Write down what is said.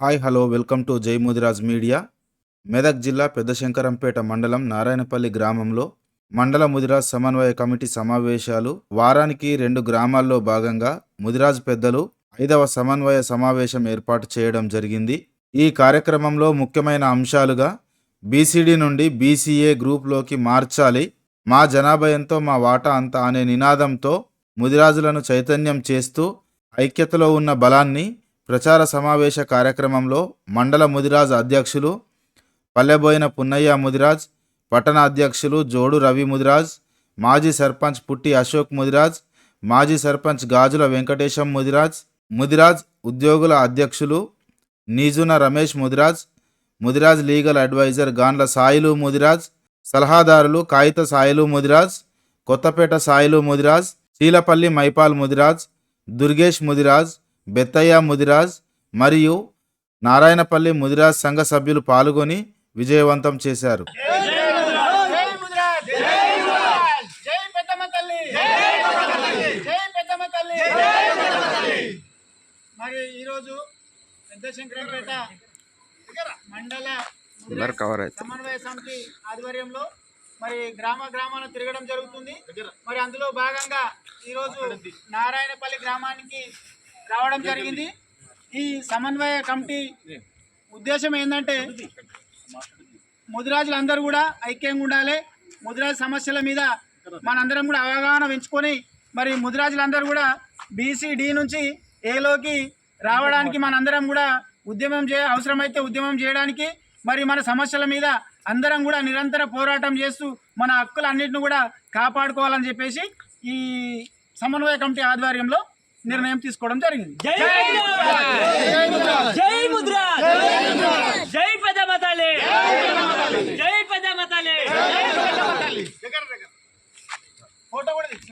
Hi hello welcome to జై Mudiraj media. Medak జిల్లా పెద్దశంకరంపేట మండలం నారాయణపల్లి గ్రామంలో మండల ముదిరాజ్ సమన్వయ కమిటీ సమావేశాలు వారానికి రెండు గ్రామాల్లో భాగంగా ముదిరాజ్ పెద్దలు ఐదవ సమన్వయ సమావేశం ఏర్పాటు చేయడం జరిగింది. ఈ కార్యక్రమంలో ముఖ్యమైన అంశాలుగా బీసీడీ నుండి బీసీఏ గ్రూప్లోకి మార్చాలి మా జనాభా ఎంతో మా వాటా అంత అనే నినాదంతో ముదిరాజులను చైతన్యం చేస్తూ ఐక్యతలో ఉన్న బలాన్ని ప్రచార సమావేశ కార్యక్రమంలో మండల ముదిరాజ్ అధ్యక్షులు పల్లెబోయిన పున్నయ్య ముదిరాజ్ పట్టణ అధ్యక్షులు జోడు రవి ముదిరాజ్ మాజీ సర్పంచ్ పుట్టి అశోక్ ముదిరాజ్ మాజీ సర్పంచ్ గాజుల వెంకటేశం ముదిరాజ్ ముదిరాజ్ ఉద్యోగుల అధ్యక్షులు నీజున రమేష్ ముదిరాజ్ ముదిరాజ్ లీగల్ అడ్వైజర్ గాన్ల సాయిలు ముదిరాజ్ సలహాదారులు కాగిత సాయిలు ముదిరాజ్ కొత్తపేట సాయిలు ముదిరాజ్ చీలపల్లి మైపాల్ ముదిరాజ్ దుర్గేష్ ముదిరాజ్ బెత్తయ్య ముదిరాజ్ మరియు నారాయణపల్లి ముదిరాజ్ సంఘ సభ్యులు పాల్గొని విజయవంతం చేశారు. జై ముదిరాజ్ జై ముదిరాజ్ జై పెద్దమ్మ తల్లి జై పెద్దమ్మ తల్లి మరి ఈరోజు పెద్ద శంకరంపేట మండల ముదిరాజ్ సమన్వయ సమితి ఆధ్వర్యంలో మరి గ్రామ గ్రామాలను తిరగడం జరుగుతుంది. మరి అందులో భాగంగా ఈరోజు నారాయణపల్లి గ్రామానికి రావడం జరిగింది. ఈ సమన్వయ కమిటీ ఉద్దేశం ఏంటంటే ముదిరాజులందరూ కూడా ఐక్యంగా ఉండాలి. ముదిరాజు సమస్యల మీద మనందరం కూడా అవగాహన పెంచుకొని మరి ముదిరాజులందరూ కూడా బీసీడీ నుంచి ఏలోకి రావడానికి మనందరం కూడా ఉద్యమం చే అవసరమైతే ఉద్యమం చేయడానికి మరి మన సమస్యల మీద అందరం కూడా నిరంతర పోరాటం చేస్తూ మన హక్కులన్నింటిని కూడా కాపాడుకోవాలని చెప్పేసి ఈ సమన్వయ కమిటీ ఆధ్వర్యంలో నిర్ణయం తీసుకోవడం జరిగింది. జై ముద్ర జై పెద్ద మతాలి జై పెద్ద మతాలే